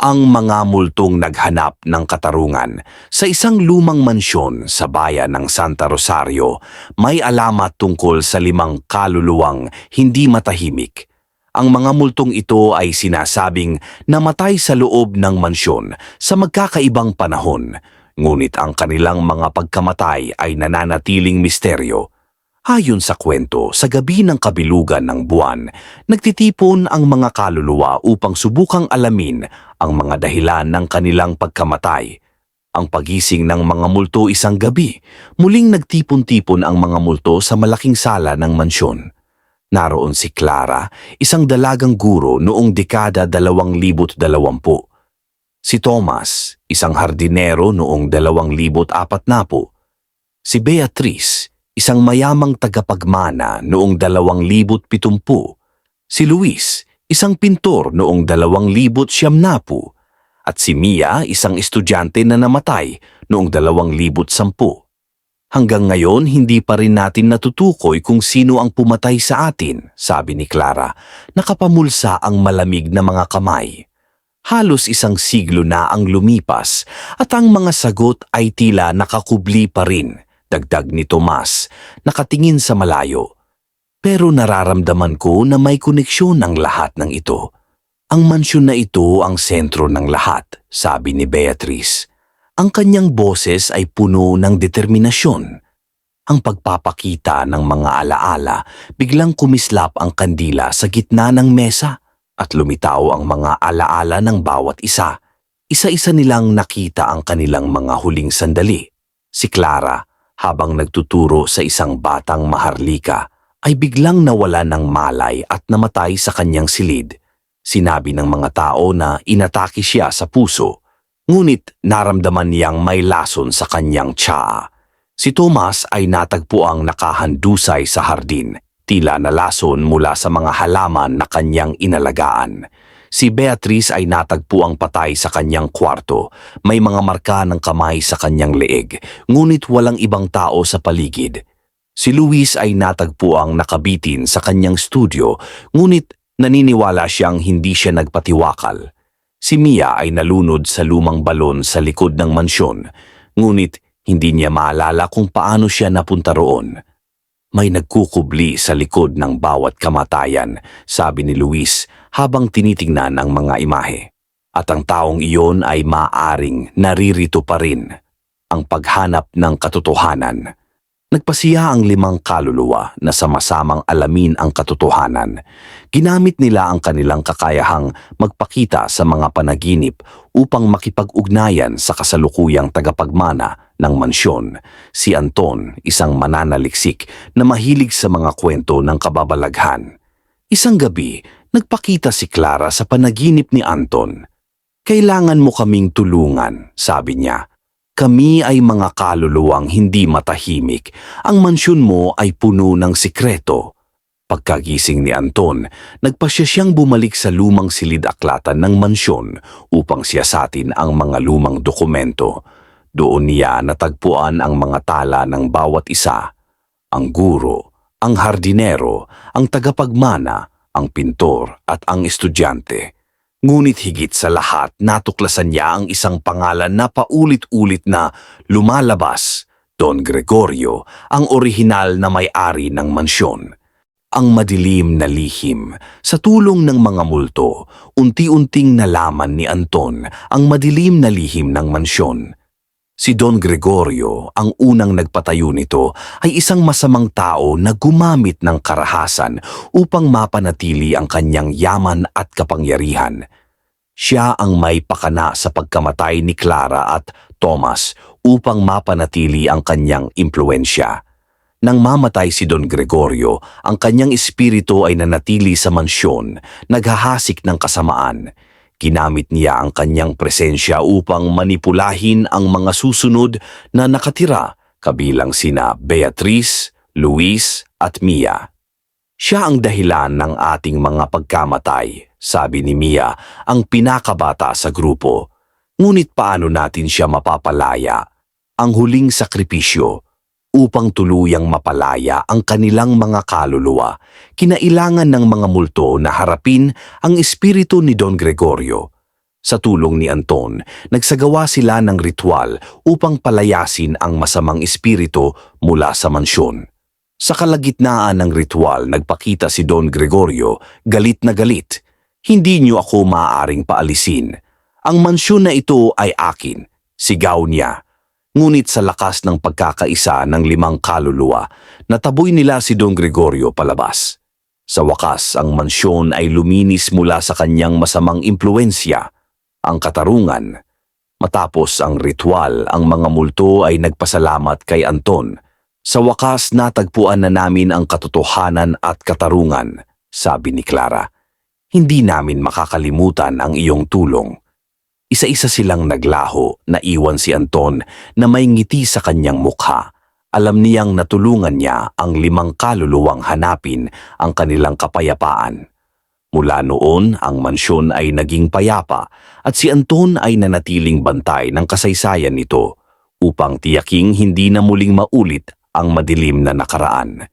ang mga multong naghanap ng katarungan. Sa isang lumang mansyon sa bayan ng Santa Rosario, may alamat tungkol sa limang kaluluwang hindi matahimik. Ang mga multong ito ay sinasabing namatay sa loob ng mansyon sa magkakaibang panahon, ngunit ang kanilang mga pagkamatay ay nananatiling misteryo. Ayon sa kwento, sa gabi ng kabilugan ng buwan, nagtitipon ang mga kaluluwa upang subukang alamin ang mga dahilan ng kanilang pagkamatay. Ang pagising ng mga multo isang gabi, muling nagtipon-tipon ang mga multo sa malaking sala ng mansyon. Naroon si Clara, isang dalagang guro noong dekada 2020. Si Thomas, isang hardinero noong 2040. Si Beatrice, isang mayamang tagapagmana noong 2070. Si Luis, isang pintor noong 2070. At si Mia, isang estudyante na namatay noong 2010. Hanggang ngayon, hindi pa rin natin natutukoy kung sino ang pumatay sa atin, sabi ni Clara. Nakapamulsa ang malamig na mga kamay. Halos isang siglo na ang lumipas at ang mga sagot ay tila nakakubli pa rin, dagdag ni Tomas, nakatingin sa malayo. Pero nararamdaman ko na may koneksyon ang lahat ng ito. Ang mansyon na ito ang sentro ng lahat, sabi ni Beatrice. Ang kanyang boses ay puno ng determinasyon. Ang pagpapakita ng mga alaala, biglang kumislap ang kandila sa gitna ng mesa at lumitaw ang mga alaala ng bawat isa. Isa-isa nilang nakita ang kanilang mga huling sandali. Si Clara, habang nagtuturo sa isang batang maharlika, ay biglang nawala ng malay at namatay sa kanyang silid. Sinabi ng mga tao na inatake siya sa puso, ngunit naramdaman niyang may lason sa kanyang tsaa. Si Thomas ay natagpuang nakahandusay sa hardin, tila nalason mula sa mga halaman na kanyang inalagaan. Si Beatrice ay natagpuang patay sa kanyang kwarto, may mga marka ng kamay sa kanyang leeg, ngunit walang ibang tao sa paligid. Si Luis ay natagpuang nakabitin sa kanyang studio, ngunit naniniwala siyang hindi siya nagpatiwakal. Si Mia ay nalunod sa lumang balon sa likod ng mansyon, ngunit hindi niya maalala kung paano siya napunta roon. May nagkukubli sa likod ng bawat kamatayan, sabi ni Luis habang tinitingnan ang mga imahe. At ang taong iyon ay maaring naririto pa rin ang paghanap ng katotohanan. Nagpasiya ang limang kaluluwa na sama-samang alamin ang katotohanan. Ginamit nila ang kanilang kakayahang magpakita sa mga panaginip upang makipag-ugnayan sa kasalukuyang tagapagmana ng mansyon. Si Anton, isang mananaliksik na mahilig sa mga kwento ng kababalaghan. Isang gabi, nagpakita si Clara sa panaginip ni Anton. Kailangan mo kaming tulungan, sabi niya. Kami ay mga kaluluwang hindi matahimik. Ang mansyon mo ay puno ng sikreto. Pagkagising ni Anton, nagpasya siyang bumalik sa lumang silid-aklatan ng mansyon upang siyasatin ang mga lumang dokumento. Doon niya natagpuan ang mga tala ng bawat isa. Ang guro, ang hardinero, ang tagapagmana, ang pintor at ang estudyante. Ngunit higit sa lahat, natuklasan niya ang isang pangalan na paulit-ulit na lumalabas, Don Gregorio, ang orihinal na may-ari ng mansyon. Ang madilim na lihim, sa tulong ng mga multo, unti-unting nalaman ni Anton ang madilim na lihim ng mansyon. Si Don Gregorio, ang unang nagpatayo nito, ay isang masamang tao na gumamit ng karahasan upang mapanatili ang kanyang yaman at kapangyarihan. Siya ang may pakana sa pagkamatay ni Clara at Thomas upang mapanatili ang kanyang impluensya. Nang mamatay si Don Gregorio, ang kanyang espiritu ay nanatili sa mansyon, naghahasik ng kasamaan. Ginamit niya ang kanyang presensya upang manipulahin ang mga susunod na nakatira kabilang sina Beatrice, Luis at Mia. Siya ang dahilan ng ating mga pagkamatay, sabi ni Mia, ang pinakabata sa grupo. Ngunit paano natin siya mapapalaya? Ang huling sakripisyo upang tuluyang mapalaya ang kanilang mga kaluluwa, kinailangan ng mga multo na harapin ang espiritu ni Don Gregorio. Sa tulong ni Anton, nagsagawa sila ng ritual upang palayasin ang masamang espiritu mula sa mansyon. Sa kalagitnaan ng ritual, nagpakita si Don Gregorio, galit na galit. Hindi niyo ako maaaring paalisin. Ang mansyon na ito ay akin, sigaw niya. Ngunit sa lakas ng pagkakaisa ng limang kaluluwa, nataboy nila si Don Gregorio palabas. Sa wakas, ang mansyon ay luminis mula sa kanyang masamang impluensya, ang katarungan. Matapos ang ritual, ang mga multo ay nagpasalamat kay Anton. Sa wakas, natagpuan na namin ang katotohanan at katarungan, sabi ni Clara. Hindi namin makakalimutan ang iyong tulong. Isa-isa silang naglaho, naiwan si Anton na may ngiti sa kanyang mukha. Alam niyang natulungan niya ang limang kaluluwang hanapin ang kanilang kapayapaan. Mula noon, ang mansyon ay naging payapa at si Anton ay nanatiling bantay ng kasaysayan nito upang tiyaking hindi na muling maulit ang madilim na nakaraan.